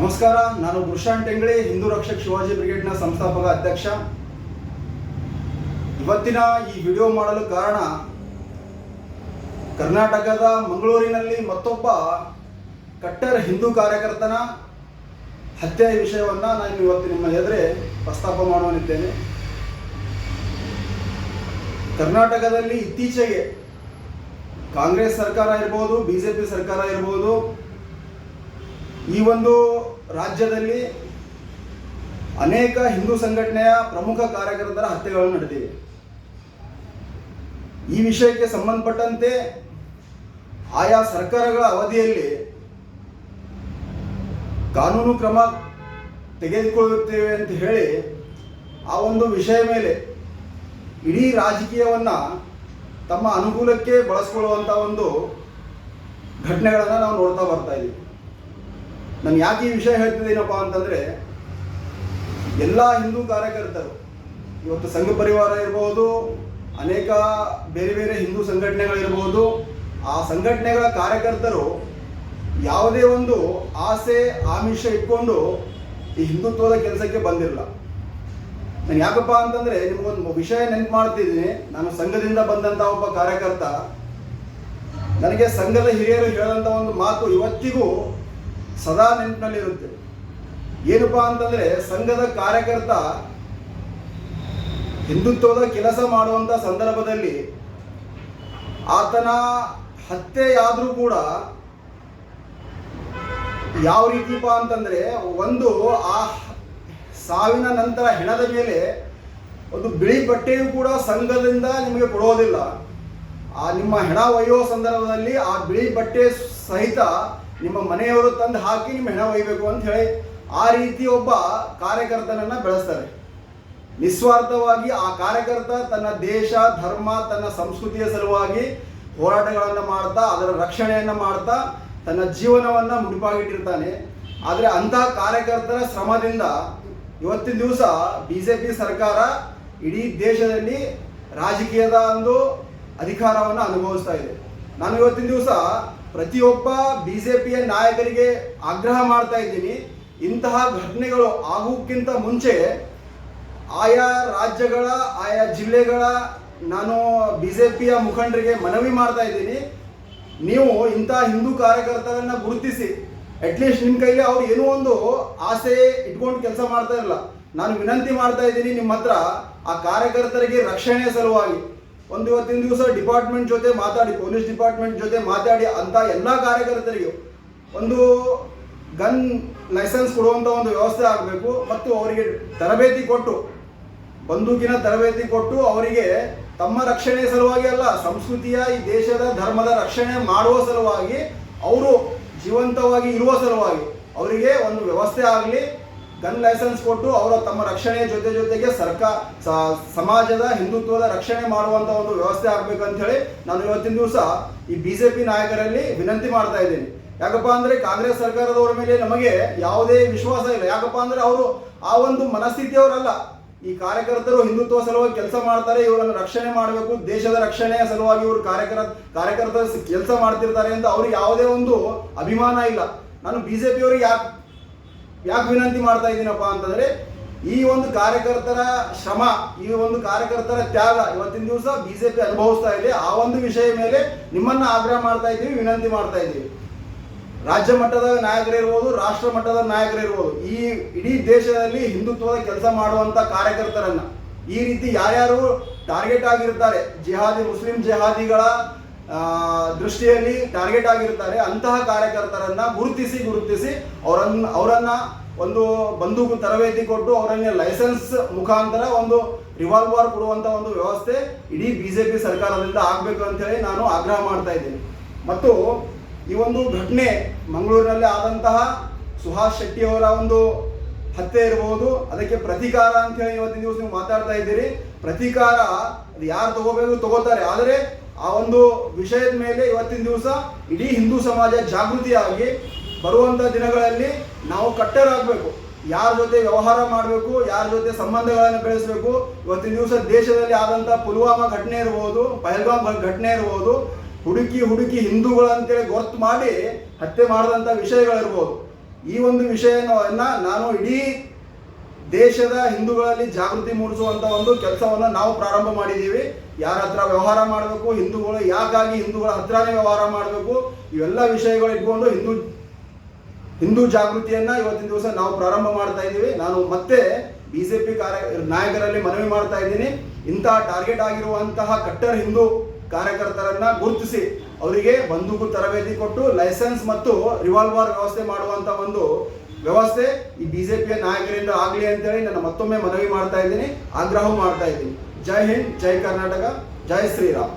ನಮಸ್ಕಾರ, ನಾನು ಗುರುಶಾಂತ್ ಟೆಂಗಳಿ ಹಿಂದೂ ರಕ್ಷಕ್ ಶಿವಾಜಿ ಬ್ರಿಗೇಡ್ನ ಸಂಸ್ಥಾಪಕ ಅಧ್ಯಕ್ಷ. ಇವತ್ತಿನ ಈ ವಿಡಿಯೋ ಮಾಡಲು ಕಾರಣ, ಕರ್ನಾಟಕದ ಮಂಗಳೂರಿನಲ್ಲಿ ಮತ್ತೊಬ್ಬ ಕಟ್ಟರ್ ಹಿಂದೂ ಕಾರ್ಯಕರ್ತನ ಹತ್ಯೆಯ ವಿಷಯವನ್ನು ನಾನು ಇವತ್ತು ನಿಮ್ಮ ಎದುರೇ ಪ್ರಸ್ತಾಪ ಮಾಡುವನಿದ್ದೇನೆ ಕರ್ನಾಟಕದಲ್ಲಿ ಇತ್ತೀಚೆಗೆ ಕಾಂಗ್ರೆಸ್ ಸರ್ಕಾರ ಇರ್ಬೋದು ಬಿ ಜೆ ಪಿ ಸರ್ಕಾರ ಇರ್ಬೋದು ಈ ಒಂದು ರಾಜ್ಯದಲ್ಲಿ ಅನೇಕ ಹಿಂದೂ ಸಂಘಟನೆಯ ಪ್ರಮುಖ ಕಾರ್ಯಕರ್ತರ ಹತ್ಯೆಗಳನ್ನು ನಡೆದಿವೆ. ಈ ವಿಷಯಕ್ಕೆ ಸಂಬಂಧಪಟ್ಟಂತೆ ಆಯಾ ಸರ್ಕಾರಗಳ ಅವಧಿಯಲ್ಲಿ ಕಾನೂನು ಕ್ರಮ ತೆಗೆದುಕೊಳ್ಳುತ್ತೇವೆ ಅಂತ ಹೇಳಿ ಆ ಒಂದು ವಿಷಯ ಮೇಲೆ ಇಡೀ ರಾಜಕೀಯವನ್ನು ತಮ್ಮ ಅನುಕೂಲಕ್ಕೆ ಬಳಸ್ಕೊಳ್ಳುವಂಥ ಒಂದು ಘಟನೆಗಳನ್ನು ನಾವು ನೋಡ್ತಾ ಬರ್ತಾ ಇದ್ದೀವಿ ನಾನು ಯಾಕೆ ಈ ವಿಷಯ ಹೇಳ್ತಿದ್ದೀನಪ್ಪ ಅಂತಂದರೆ, ಎಲ್ಲ ಹಿಂದೂ ಕಾರ್ಯಕರ್ತರು, ಇವತ್ತು ಸಂಘ ಪರಿವಾರ ಇರಬಹುದು ಅನೇಕ ಬೇರೆ ಬೇರೆ ಹಿಂದೂ ಸಂಘಟನೆಗಳಿರ್ಬೋದು ಆ ಸಂಘಟನೆಗಳ ಕಾರ್ಯಕರ್ತರು ಯಾವುದೇ ಒಂದು ಆಸೆ, ಆಮಿಷ ಇಟ್ಕೊಂಡು ಈ ಹಿಂದುತ್ವದ ಕೆಲಸಕ್ಕೆ ಬಂದಿರಲ್ಲ. ನಾನು ಯಾಕಪ್ಪ ಅಂತಂದರೆ ನಿಮಗೊಂದು ವಿಷಯ ನೆನಪು ಮಾಡ್ತಿದ್ದೀನಿ. ನಾನು ಸಂಘದಿಂದ ಬಂದಂಥ ಒಬ್ಬ ಕಾರ್ಯಕರ್ತ. ನನಗೆ ಸಂಘದ ಹಿರಿಯರು ಹೇಳಂಥ ಒಂದು ಮಾತು ಇವತ್ತಿಗೂ ಸದಾ ನೆನಪಿನಲ್ಲಿರುತ್ತೆ ಏನಪ್ಪ ಅಂತಂದರೆ ಸಂಘದ ಕಾರ್ಯಕರ್ತ ಹಿಂದುತ್ವದ ಕೆಲಸ ಮಾಡುವಂಥ ಸಂದರ್ಭದಲ್ಲಿ ಆತನ ಹತ್ಯೆಯಾದರೂ ಕೂಡ ಯಾವ ರೀತಿಪ್ಪ ಅಂತಂದರೆ ಒಂದು ಆ ಸಾವಿನ ನಂತರ ಹೆಣದ ಮೇಲೆ ಒಂದು ಬಿಳಿ ಬಟ್ಟೆಯೂ ಕೂಡ ಸಂಘದಿಂದ ನಿಮಗೆ ಕೊಡೋದಿಲ್ಲ. ಆ ನಿಮ್ಮ ಹೆಣ ಒಯ್ಯುವ ಸಂದರ್ಭದಲ್ಲಿ ಆ ಬಿಳಿ ಬಟ್ಟೆ ಸಹಿತ ನಿಮ್ಮ ಮನೆಯವರು ತಂದು ಹಾಕಿ ನಿಮ್ಮ ಹೆಣ ಒಯ್ಯಬೇಕು ಅಂತ ಹೇಳಿ ಆ ರೀತಿ ಒಬ್ಬ ಕಾರ್ಯಕರ್ತನನ್ನ ಬೆಳೆಸ್ತಾರೆ. ನಿಸ್ವಾರ್ಥವಾಗಿ ಆ ಕಾರ್ಯಕರ್ತ ತನ್ನ ದೇಶ, ಧರ್ಮ, ತನ್ನ ಸಂಸ್ಕೃತಿಯ ಸಲುವಾಗಿ ಹೋರಾಟಗಳನ್ನು ಮಾಡ್ತಾ, ಅದರ ರಕ್ಷಣೆಯನ್ನು ಮಾಡ್ತಾ ತನ್ನ ಜೀವನವನ್ನು ಮುಡಿಪಾಗಿಟ್ಟಿರ್ತಾನೆ. ಆದರೆ ಅಂತಹ ಕಾರ್ಯಕರ್ತರ ಶ್ರಮದಿಂದ ಇವತ್ತಿನ ದಿವಸ ಬಿ ಜೆ ಪಿ ಸರ್ಕಾರ ಇಡೀ ದೇಶದಲ್ಲಿ ರಾಜಕೀಯದ ಒಂದು ಅಧಿಕಾರವನ್ನು ಅನುಭವಿಸ್ತಾ ಇದೆ. ನಾನು ಇವತ್ತಿನ ದಿವಸ ಪ್ರತಿಯೊಬ್ಬ ಬಿ ಜೆ ಪಿಯ ನಾಯಕರಿಗೆ ಆಗ್ರಹ ಮಾಡ್ತಾ ಇದ್ದೀನಿ. ಇಂತಹ ಘಟನೆಗಳು ಆಗೋಕ್ಕಿಂತ ಮುಂಚೆ ಆಯಾ ರಾಜ್ಯಗಳ, ಆಯಾ ಜಿಲ್ಲೆಗಳ ನಾನು ಬಿ ಜೆ ಪಿಯ ಮುಖಂಡರಿಗೆ ಮನವಿ ಮಾಡ್ತಾ ಇದ್ದೀನಿ. ನೀವು ಇಂಥ ಹಿಂದೂ ಕಾರ್ಯಕರ್ತರನ್ನ ಗುರುತಿಸಿ ಅಟ್ಲೀಸ್ಟ್ ನಿಮ್ಮ ಕೈಲಿ ಅವ್ರು ಏನೋ ಒಂದು ಆಸೆ ಇಟ್ಕೊಂಡು ಕೆಲಸ ಮಾಡ್ತಾ ಇರಲ್ಲ. ನಾನು ವಿನಂತಿ ಮಾಡ್ತಾ ಇದ್ದೀನಿ ನಿಮ್ಮ ಹತ್ರ ಆ ಕಾರ್ಯಕರ್ತರಿಗೆ ರಕ್ಷಣೆ ಸಲುವಾಗಿ. ಒಂದು ಇವತ್ತಿನ ದಿವಸ ಡಿಪಾರ್ಟ್ಮೆಂಟ್ ಜೊತೆ ಮಾತಾಡಿ, ಪೊಲೀಸ್ ಡಿಪಾರ್ಟ್ಮೆಂಟ್ ಜೊತೆ ಮಾತಾಡಿ ಅಂತ ಎಲ್ಲ ಕಾರ್ಯಕರ್ತರಿಗೂ ಒಂದು ಗನ್ ಲೈಸೆನ್ಸ್ ಕೊಡುವಂಥ ಒಂದು ವ್ಯವಸ್ಥೆ ಆಗಬೇಕು. ಮತ್ತು ಅವರಿಗೆ ತರಬೇತಿ ಕೊಟ್ಟು, ಬಂದೂಕಿನ ತರಬೇತಿ ಕೊಟ್ಟು ಅವರಿಗೆ ತಮ್ಮ ರಕ್ಷಣೆ ಸಲುವಾಗಿ ಅಲ್ಲ, ಸಂಸ್ಕೃತಿಯ, ಈ ದೇಶದ ಧರ್ಮದ ರಕ್ಷಣೆ ಮಾಡುವ ಸಲುವಾಗಿ, ಅವರು ಜೀವಂತವಾಗಿ ಇರುವ ಸಲುವಾಗಿ ಅವರಿಗೆ ಒಂದು ವ್ಯವಸ್ಥೆ ಆಗಲಿ ಗನ್ ಲೈಸೆನ್ಸ್ ಕೊಟ್ಟು ಅವರ ತಮ್ಮ ರಕ್ಷಣೆಯ ಜೊತೆ ಜೊತೆಗೆ ಸರ್ಕಾರ ಸಮಾಜದ ಹಿಂದುತ್ವದ ರಕ್ಷಣೆ ಮಾಡುವಂಥ ಒಂದು ವ್ಯವಸ್ಥೆ ಆಗಬೇಕಂತ ಹೇಳಿ ನಾನು ಇವತ್ತಿನ ದಿವಸ ಈ ಬಿ ಜೆ ಪಿ ನಾಯಕರಲ್ಲಿ ವಿನಂತಿ ಮಾಡ್ತಾ ಇದ್ದೀನಿ. ಯಾಕಪ್ಪ ಅಂದರೆ ಕಾಂಗ್ರೆಸ್ ಸರ್ಕಾರದವರ ಮೇಲೆ ನಮಗೆ ಯಾವುದೇ ವಿಶ್ವಾಸ ಇಲ್ಲ. ಯಾಕಪ್ಪ ಅಂದರೆ ಅವರು ಆ ಒಂದು ಮನಸ್ಥಿತಿಯವರಲ್ಲ. ಈ ಕಾರ್ಯಕರ್ತರು ಹಿಂದುತ್ವ ಸಲುವಾಗಿ ಕೆಲಸ ಮಾಡ್ತಾರೆ, ಇವರನ್ನು ರಕ್ಷಣೆ ಮಾಡಬೇಕು, ದೇಶದ ರಕ್ಷಣೆಯ ಸಲುವಾಗಿ ಇವರು ಕಾರ್ಯಕರ್ತ ಕಾರ್ಯಕರ್ತರು ಕೆಲಸ ಮಾಡ್ತಿರ್ತಾರೆ ಅಂತ ಅವ್ರಿಗೆ ಯಾವುದೇ ಒಂದು ಅಭಿಮಾನ ಇಲ್ಲ. ನಾನು ಬಿ ಜೆ ಯಾಕೆ ಯಾಕೆ ವಿನಂತಿ ಮಾಡ್ತಾ ಇದ್ದೀನಪ್ಪ ಅಂತಂದ್ರೆ, ಈ ಒಂದು ಕಾರ್ಯಕರ್ತರ ಶ್ರಮ, ಈ ಒಂದು ಕಾರ್ಯಕರ್ತರ ತ್ಯಾಗ ಇವತ್ತಿನ ದಿವಸ ಬಿಜೆಪಿ ಅನುಭವಿಸ್ತಾ ಇದೆ. ಆ ಒಂದು ವಿಷಯ ಮೇಲೆ ನಿಮ್ಮನ್ನ ಆಗ್ರಹ ಮಾಡ್ತಾ ಇದ್ದೀವಿ ವಿನಂತಿ ಮಾಡ್ತಾ ಇದ್ದೀವಿ ರಾಜ್ಯ ಮಟ್ಟದ ನಾಯಕರಿರ್ಬೋದು, ರಾಷ್ಟ್ರ ಮಟ್ಟದ ನಾಯಕರಿರ್ಬೋದು, ಈ ಇಡೀ ದೇಶದಲ್ಲಿ ಹಿಂದುತ್ವದ ಕೆಲಸ ಮಾಡುವಂತ ಕಾರ್ಯಕರ್ತರನ್ನ ಈ ರೀತಿ ಯಾರ್ಯಾರು ಟಾರ್ಗೆಟ್ ಆಗಿರ್ತಾರೆ, ಜಿಹಾದಿ, ಮುಸ್ಲಿಂ ಜಿಹಾದಿಗಳ ದೃಷ್ಟಿಯಲ್ಲಿ ಟಾರ್ಗೆಟ್ ಆಗಿರ್ತಾರೆ ಅಂತಹ ಕಾರ್ಯಕರ್ತರನ್ನ ಗುರುತಿಸಿ ಗುರುತಿಸಿ ಅವರನ್ನ ಅವರನ್ನ ಒಂದು ಬಂದೂಕು ತರಬೇತಿ ಕೊಟ್ಟು ಅವರನ್ನ ಲೈಸೆನ್ಸ್ ಮುಖಾಂತರ ಒಂದು ರಿವಾಲ್ವರ್ ಕೊಡುವಂತ ಒಂದು ವ್ಯವಸ್ಥೆ ಇಡೀ ಬಿಜೆಪಿ ಸರ್ಕಾರದಿಂದ ಆಗಬೇಕು ಅಂತ ಹೇಳಿ ನಾನು ಆಗ್ರಹ ಮಾಡ್ತಾ ಇದ್ದೀನಿ. ಮತ್ತು ಈ ಒಂದು ಘಟನೆ ಮಂಗಳೂರಿನಲ್ಲಿ ಆದಂತಹ ಸುಹಾಸ್ ಶೆಟ್ಟಿ ಅವರ ಒಂದು ಹತ್ಯೆ ಇರಬಹುದು. ಅದಕ್ಕೆ ಪ್ರತೀಕಾರ ಅಂತ ಹೇಳಿ ಇವತ್ತಿನ ದಿವಸ ನೀವು ಮಾತಾಡ್ತಾ ಇದ್ದೀರಿ. ಪ್ರತೀಕಾರ ಅದು ಯಾರು ತಗೋಬೇಕು ತಗೋತಾರೆ. ಆದರೆ ಆ ಒಂದು ವಿಷಯದ ಮೇಲೆ ಇವತ್ತಿನ ದಿವಸ ಇಡೀ ಹಿಂದೂ ಸಮಾಜ ಜಾಗೃತಿಯಾಗಿ ಬರುವಂಥ ದಿನಗಳಲ್ಲಿ ನಾವು ಕಟ್ಟರಾಗಬೇಕು ಯಾರ ಜೊತೆ ವ್ಯವಹಾರ ಮಾಡಬೇಕು, ಯಾರ ಜೊತೆ ಸಂಬಂಧಗಳನ್ನು ಬೆಳೆಸಬೇಕು. ಇವತ್ತಿನ ದಿವಸ ದೇಶದಲ್ಲಿ ಆದಂಥ ಪುಲ್ವಾಮಾ ಘಟನೆ ಇರ್ಬೋದು, ಪಹಲ್ಗಾಮ್ ಘಟನೆ ಇರ್ಬೋದು, ಹುಡುಕಿ ಹುಡುಕಿ ಹಿಂದೂಗಳು ಅಂತೇಳಿ ಗೊತ್ತು ಮಾಡಿ ಹತ್ಯೆ ಮಾಡಿದಂಥ ವಿಷಯಗಳಿರ್ಬೋದು. ಈ ಒಂದು ವಿಷಯನ ನಾನು ಇಡೀ ದೇಶದ ಹಿಂದೂಗಳಲ್ಲಿ ಜಾಗೃತಿ ಮೂಡಿಸುವಂತ ಒಂದು ಕೆಲಸವನ್ನು ನಾವು ಪ್ರಾರಂಭ ಮಾಡಿದ್ದೀವಿ ಯಾರ ಹತ್ರ ವ್ಯವಹಾರ ಮಾಡಬೇಕು, ಹಿಂದೂಗಳು ಯಾಕಾಗಿ ಹಿಂದೂಗಳ ಹತ್ರನೇ ವ್ಯವಹಾರ ಮಾಡಬೇಕು, ಇವೆಲ್ಲ ವಿಷಯಗಳು ಇಟ್ಕೊಂಡು ಹಿಂದೂ ಹಿಂದೂ ಜಾಗೃತಿಯನ್ನ ಇವತ್ತಿನ ದಿವಸ ನಾವು ಪ್ರಾರಂಭ ಮಾಡ್ತಾ ಇದ್ದೀವಿ. ನಾನು ಮತ್ತೆ ಬಿಜೆಪಿ ಕಾರ್ಯ, ನಾಯಕರಲ್ಲಿ ಮನವಿ ಮಾಡ್ತಾ ಇದ್ದೀನಿ. ಇಂತಹ ಟಾರ್ಗೆಟ್ ಆಗಿರುವಂತಹ ಕಟ್ಟರ್ ಹಿಂದೂ ಕಾರ್ಯಕರ್ತರನ್ನ ಗುರುತಿಸಿ, ಅವರಿಗೆ ಬಂದೂಕು ತರಬೇತಿ ಕೊಟ್ಟು ಲೈಸೆನ್ಸ್ ಮತ್ತು ರಿವಾಲ್ವರ್ ವ್ಯವಸ್ಥೆ ಮಾಡುವಂತ ಒಂದು ವ್ಯವಸ್ಥೆ ಈ ಬಿಜೆಪಿಯ ನಾಯಕರಿಂದ ಆಗಲಿ ಅಂತೇಳಿ ನಾನು ಮತ್ತೊಮ್ಮೆ ಮನವಿ ಮಾಡ್ತಾ ಇದ್ದೀನಿ ಆಗ್ರಹ ಮಾಡ್ತಾ ಇದ್ದೀನಿ. ಜೈ ಹಿಂದ್, ಜೈ ಕರ್ನಾಟಕ, ಜೈ ಶ್ರೀರಾಮ್.